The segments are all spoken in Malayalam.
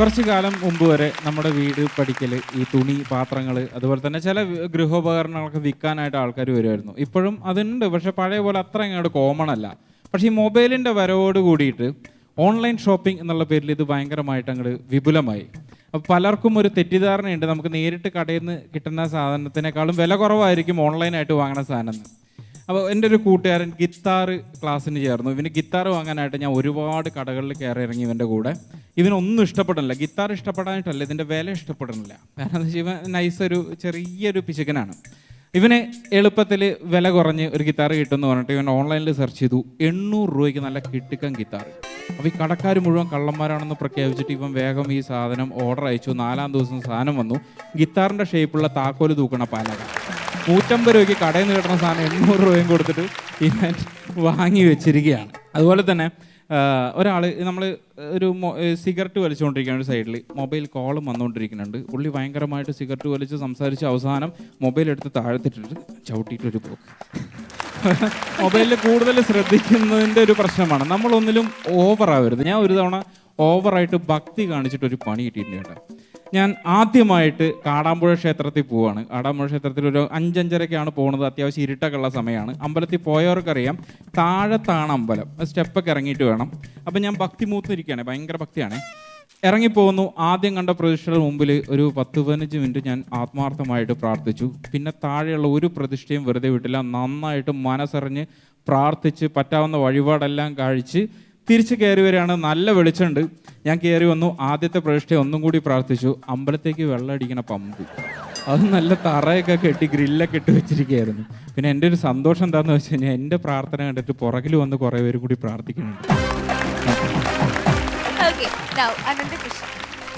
കുറച്ചു കാലം മുമ്പ് വരെ നമ്മുടെ വീട് പഠിക്കൽ ഈ തുണി പാത്രങ്ങൾ അതുപോലെ തന്നെ ചില ഗൃഹോപകരണങ്ങളൊക്കെ വിൽക്കാനായിട്ട് ആൾക്കാർ വരുമായിരുന്നു. ഇപ്പോഴും അതുണ്ട്. പക്ഷേ പഴയ പോലെ അത്ര അങ്ങോട്ട് കോമൺ അല്ല. പക്ഷേ ഈ മൊബൈലിന്റെ വരവോട് കൂടിയിട്ട് ഓൺലൈൻ ഷോപ്പിംഗ് എന്നുള്ള പേരിൽ ഇത് ഭയങ്കരമായിട്ട് അങ്ങോട്ട് വിപുലമായി. അപ്പോൾ പലർക്കും ഒരു തെറ്റിദ്ധാരണയുണ്ട്. നമുക്ക് നേരിട്ട് കടയിൽ നിന്ന് കിട്ടുന്ന സാധനത്തിനേക്കാളും വില കുറവായിരിക്കും ഓൺലൈനായിട്ട് വാങ്ങുന്ന സാധനം. അപ്പോൾ എന്റെ ഒരു കൂട്ടുകാരൻ ഗിത്താർ ക്ലാസ്സിന് ചേർന്നു. ഇവന് ഗിത്താർ വാങ്ങാനായിട്ട് ഞാൻ ഒരുപാട് കടകളിൽ കയറി ഇറങ്ങി ഇവന്റെ കൂടെ. ഇവനൊന്നും ഇഷ്ടപ്പെടുന്നില്ല ഗിത്താർ ഇഷ്ടപ്പെടാനായിട്ടല്ല ഇതിന്റെ വില ഇഷ്ടപ്പെടുന്നില്ല കാരണം എന്താ വെച്ചാൽ ഇവൻ നൈസ് ഒരു ചെറിയൊരു പിശുക്കനാണ് ഇവന് എളുപ്പത്തിൽ വില കുറഞ്ഞ് ഒരു ഗിത്താർ കിട്ടുമെന്ന് പറഞ്ഞിട്ട് ഇവൻ ഓൺലൈനിൽ സെർച്ച് ചെയ്തു. എണ്ണൂറ് രൂപയ്ക്ക് നല്ല കിട്ടിക്കാൻ ഗിത്താർ. അപ്പോൾ ഈ കടക്കാർ മുഴുവൻ കള്ളന്മാരാണെന്ന് പ്രഖ്യാപിച്ചിട്ട് ഇവൻ വേഗം ഈ സാധനം ഓർഡർ അയച്ചു. നാലാം ദിവസം സാധനം വന്നു. ഗിത്താറിന്റെ ഷേപ്പുള്ള താക്കോൽ തൂക്കണ പാലക. നൂറ്റമ്പത് രൂപയ്ക്ക് കടയിൽ നിന്ന് കിട്ടുന്ന സാധനം എണ്ണൂറ് രൂപയും കൊടുത്തിട്ട് ഇവൻ വാങ്ങി വെച്ചിരിക്കുകയാണ്. അതുപോലെ തന്നെ ഒരാൾ നമ്മൾ ഒരു സിഗരറ്റ് വലിച്ചുകൊണ്ടിരിക്കുകയാണ് ഒരു സൈഡിൽ മൊബൈൽ കോളും വന്നുകൊണ്ടിരിക്കുന്നുണ്ട്. പുള്ളി ഭയങ്കരമായിട്ട് സിഗരറ്റ് വലിച്ച് സംസാരിച്ച് അവസാനം മൊബൈൽ എടുത്ത് താഴ്ത്തിട്ടിട്ട് ചവിട്ടിയിട്ടൊരു പോക്ക്. മൊബൈലിൽ കൂടുതൽ ശ്രദ്ധിക്കുന്നതിന്റെ ഒരു പ്രശ്നമാണ്. നമ്മളൊന്നിലും ഓവറാവരുത് ഞാൻ ഒരു തവണ ഓവറായിട്ട് ഭക്തി കാണിച്ചിട്ടൊരു പണി കിട്ടിയിട്ടുണ്ട് കേട്ടോ. ഞാൻ ആദ്യമായിട്ട് കാടാമ്പുഴ ക്ഷേത്രത്തിൽ പോവാണ്. കാടാമ്പുഴ ക്ഷേത്രത്തിൽ ഒരു അഞ്ചഞ്ചരക്കാണ് പോകുന്നത് അത്യാവശ്യം ഇരുട്ടൊക്കെ ഉള്ള സമയമാണ്. അമ്പലത്തിൽ പോയവർക്കറിയാം താഴത്താണ് അമ്പലം. സ്റ്റെപ്പൊക്കെ ഇറങ്ങിയിട്ട് വേണം. അപ്പം ഞാൻ ഭക്തി മൂത്തിരിക്കുകയാണ് ഭയങ്കര ഭക്തിയാണ്. ഇറങ്ങിപ്പോകുന്നു ആദ്യം കണ്ട പ്രതിഷ്ഠയുടെ മുമ്പിൽ ഒരു പത്ത് പതിനഞ്ച് മിനിറ്റ് ഞാൻ ആത്മാർത്ഥമായിട്ട് പ്രാർത്ഥിച്ചു. പിന്നെ താഴെയുള്ള ഒരു പ്രതിഷ്ഠയും വെറുതെ വിട്ടില്ല. നന്നായിട്ട് മനസ്സറിഞ്ഞ് പ്രാർത്ഥിച്ച് പറ്റാവുന്ന വഴിപാടെല്ലാം കഴിച്ച് തിരിച്ച് കയറി വരികയാണ് നല്ല വെളിച്ചമുണ്ട്. ഞാൻ കയറി വന്നു. ആദ്യത്തെ പ്രതിഷ്ഠ ഒന്നും കൂടി പ്രാർത്ഥിച്ചു. അമ്പലത്തേക്ക് വെള്ളം അടിക്കണ പമ്പ്. അത് നല്ല തറയൊക്കെ കെട്ടി ഗ്രില്ലൊക്കെ ഇട്ട് വെച്ചിരിക്കുകയായിരുന്നു. പിന്നെ എന്റെ ഒരു സന്തോഷം എന്താണെന്ന് വെച്ച് കഴിഞ്ഞാൽ എന്റെ പ്രാർത്ഥന കണ്ടിട്ട് പുറകിൽ വന്ന് കുറേ പേര് കൂടി പ്രാർത്ഥിക്കുന്നുണ്ട്.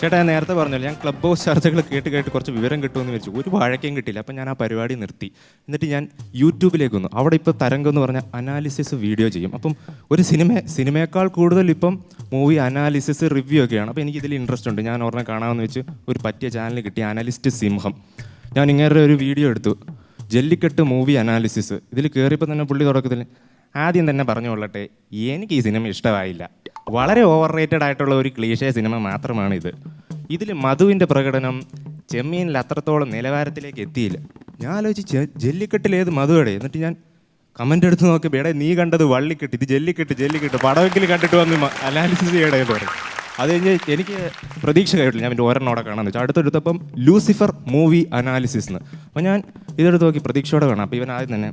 ചേട്ടാ ഞാൻ നേരത്തെ പറഞ്ഞല്ലോ ഞാൻ ക്ലബ് ഹൗസ് ചർച്ചകൾ കേട്ട് കേട്ട് കുറച്ച് വിവരം കിട്ടുമെന്ന് വെച്ചു ഒരു വാഴക്കയും കിട്ടില്ല അപ്പം ഞാൻ ആ പരിപാടി നിർത്തി. എന്നിട്ട് ഞാൻ യൂട്യൂബിലേക്ക് വന്നു. അവിടെ ഇപ്പോൾ തരംഗം എന്ന് പറഞ്ഞാൽ അനാലിസിസ് വീഡിയോ ചെയ്യും. അപ്പം ഒരു സിനിമ സിനിമയേക്കാൾ കൂടുതൽ ഇപ്പം മൂവി അനാലിസിസ് റിവ്യൂ ഒക്കെയാണ്. അപ്പോൾ എനിക്ക് ഇതിൽ ഇൻട്രസ്റ്റ് ഉണ്ട്. ഞാൻ ഒരെണ്ണം കാണാമെന്ന് വെച്ച് ഒരു പറ്റിയ ചാനൽ കിട്ടി അനാലിസ്റ്റ് സിംഹം ഞാൻ ഇങ്ങനെ ഒരു വീഡിയോ എടുത്തു. ജല്ലിക്കെട്ട് മൂവി അനാലിസിസ് ഇതിൽ കയറിയപ്പോൾ തന്നെ പുള്ളി തുടക്കത്തിൽ ആദ്യം തന്നെ പറഞ്ഞു പറഞ്ഞുകൊള്ളട്ടെ എനിക്ക് ഈ സിനിമ ഇഷ്ടമായില്ല. വളരെ ഓവർ റേറ്റഡ് ആയിട്ടുള്ള ഒരു ക്ലീഷേ സിനിമ മാത്രമാണ് ഇത്. ഇതിൽ മധുവിന്റെ പ്രകടനം ചെമ്മീനിൽ അത്രത്തോളം നിലവാരത്തിലേക്ക് എത്തിയില്ല. ഞാൻ ആലോചിച്ച് ജെല്ലിക്കെട്ടിലേത് മധുവടെ എന്നിട്ട് ഞാൻ കമന്റ് എടുത്ത് നോക്കിയപ്പോൾ എടേ നീ കണ്ടത് വള്ളിക്കെട്ട് ഇത് ജെല്ലിക്കെട്ട് ജെല്ലിക്കെട്ട് പടവെങ്കിൽ കണ്ടിട്ട് വന്ന് അനാലിസിസ് ചെയ്യണേ പറയും അത് കഴിഞ്ഞ് എനിക്ക് പ്രതീക്ഷ കഴിയില്ല ഞാൻ എന്റെ ഒരെണ്ണോടെ കാണാമെന്ന് വെച്ചാൽ അടുത്തെടുത്തപ്പം ലൂസിഫർ മൂവി അനാലിസിസ് എന്ന് അപ്പോൾ ഞാൻ ഇതെടുത്ത് നോക്കി പ്രതീക്ഷയോടെ കാണാം. അപ്പോൾ ഇവൻ ആദ്യം തന്നെ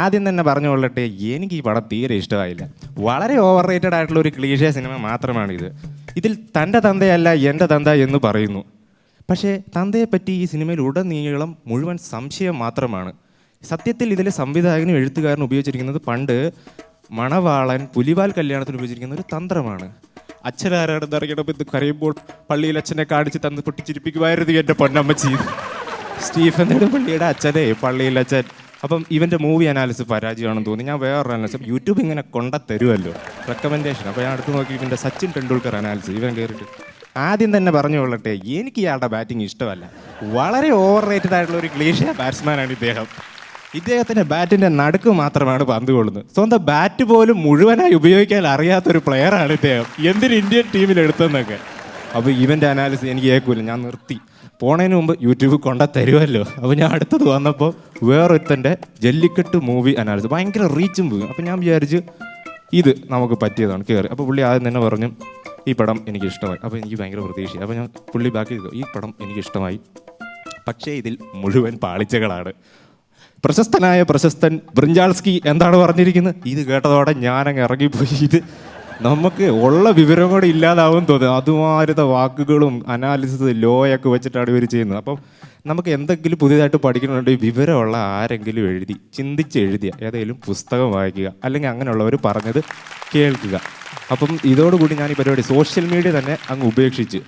ആദ്യം തന്നെ പറഞ്ഞു പറഞ്ഞുകൊള്ളട്ടെ എനിക്ക് ഈ പടം തീരെ ഇഷ്ടമായില്ല. വളരെ ഓവർ റേറ്റഡ് ആയിട്ടുള്ള ഒരു ക്ലീഷേ സിനിമ മാത്രമാണ് ഇത് ഇതിൽ തന്റെ തന്തയല്ല എന്റെ തന്ത എന്ന് പറയുന്നു. പക്ഷേ തന്തയെപ്പറ്റി ഈ സിനിമയിൽ ഉടനീളം മുഴുവൻ സംശയം മാത്രമാണ്. സത്യത്തിൽ ഇതിലെ സംവിധായകനും എഴുത്തുകാരനും ഉപയോഗിച്ചിരിക്കുന്നത് പണ്ട് മണവാളൻ പുലിവാൽ കല്യാണത്തിന് ഉപയോഗിച്ചിരിക്കുന്ന ഒരു തന്ത്രമാണ്. അച്ഛനാരാണെന്ന് അറിയണമെന്ന് കരയുമ്പോൾ പള്ളിയിൽ അച്ഛനെ കാണിച്ച് തന്ന് പൊട്ടിച്ചിരിപ്പിക്കുമായിരുന്നു എന്റെ പൊന്നമ്മച്ചി. സ്റ്റീഫൻ നെടുമ്പള്ളിയുടെ അച്ഛനെ പള്ളിയിൽ അച്ഛൻ അപ്പം ഇവന്റെ മൂവി അനാലിസിസ് പരാജയമാണെന്ന് തോന്നി. ഞാൻ വേറൊരു അനാലിസിസ് യൂട്യൂബ് ഇങ്ങനെ കൊണ്ട തരുമല്ലോ റെക്കമെൻഡേഷൻ അപ്പോൾ ഞാൻ അടുത്ത് നോക്കി ഇവന്റെ സച്ചിൻ ടെണ്ടുൽക്കർ അനാലിസിസ് ഇവൻ കയറിയിട്ട് ആദ്യം തന്നെ പറഞ്ഞു കൊള്ളട്ടെ എനിക്ക് ഇയാളുടെ ബാറ്റിംഗ് ഇഷ്ടമല്ല. വളരെ ഓവർ റേറ്റഡ് ആയിട്ടുള്ള ഒരു ക്ലീഷ ബാറ്റ്സ്മാനാണ് ഇദ്ദേഹം. ഇദ്ദേഹത്തിന്റെ ബാറ്റിന്റെ നടുക്ക് മാത്രമാണ് പന്ത് കൊള്ളുന്നത്. സ്വന്തം ബാറ്റ് പോലും മുഴുവനായി ഉപയോഗിക്കാൻ അറിയാത്തൊരു പ്ലെയറാണ് ഇദ്ദേഹം. എന്തിന് ഇന്ത്യൻ ടീമിൽ എടുത്തെന്നൊക്കെ അപ്പോൾ ഇവന്റെ അനാലിസിസ് എനിക്ക് ഏക്കൂല ഞാൻ നിർത്തി. പോണതിന് മുമ്പ് യൂട്യൂബ് കൊണ്ട തരുമല്ലോ അപ്പോൾ ഞാൻ അടുത്തത് വന്നപ്പോൾ വേറൊരുത്തന്റെ ജല്ലിക്കെട്ട് മൂവി അനാലിസിസ് ഭയങ്കര റീച്ചും പോയി. അപ്പോൾ ഞാൻ വിചാരിച്ച് ഇത് നമുക്ക് പറ്റിയതാണ് കയറി അപ്പോൾ പുള്ളി ആദ്യം തന്നെ പറഞ്ഞു ഈ പടം എനിക്ക് ഇഷ്ടമായി അപ്പോൾ എനിക്ക് ഭയങ്കര പ്രതീക്ഷ അപ്പോൾ ഞാൻ പുള്ളി ബാക്കി ചെയ്തു. ഈ പടം എനിക്ക് ഇഷ്ടമായി പക്ഷേ ഇതിൽ മുഴുവൻ പാളിച്ചകളാണ്. പ്രശസ്തനായ പ്രശസ്തൻ ബ്രിഞ്ചാൾസ്കി എന്താണ് പറഞ്ഞിരിക്കുന്നത്? ഇത് കേട്ടതോടെ ഞാനങ്ങ് ഇറങ്ങിപ്പോയി. ഇത് നമുക്ക് ഉള്ള വിവരം കൂടെ ഇല്ലാതാവും തോന്നുന്നു. അതുമാരത്തെ വാക്കുകളും അനാലിസിസ് ലോയൊക്കെ വെച്ചിട്ടാണ് ഇവർ ചെയ്യുന്നത്. അപ്പം നമുക്ക് എന്തെങ്കിലും പുതിയതായിട്ട് പഠിക്കണമെന്നുണ്ടെങ്കിൽ വിവരമുള്ള ആരെങ്കിലും എഴുതി ചിന്തിച്ച് എഴുതിയ ഏതെങ്കിലും പുസ്തകം വായിക്കുക അല്ലെങ്കിൽ അങ്ങനെയുള്ളവർ പറഞ്ഞത് കേൾക്കുക. അപ്പം ഇതോടുകൂടി ഞാൻ ഈ പരിപാടി സോഷ്യൽ മീഡിയ തന്നെ അങ്ങ് ഉപേക്ഷിച്ച്.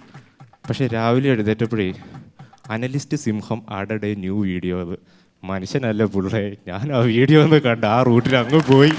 പക്ഷേ രാവിലെ എഴുതേറ്റപ്പോഴേ അനലിസ്റ്റ് സിംഹം ആടടെ ന്യൂ വീഡിയോ അത്. മനുഷ്യനല്ല പുള്ളേ. ഞാൻ ആ വീഡിയോ ഒന്ന് കണ്ട് ആ റൂട്ടിൽ അങ്ങ് പോയി.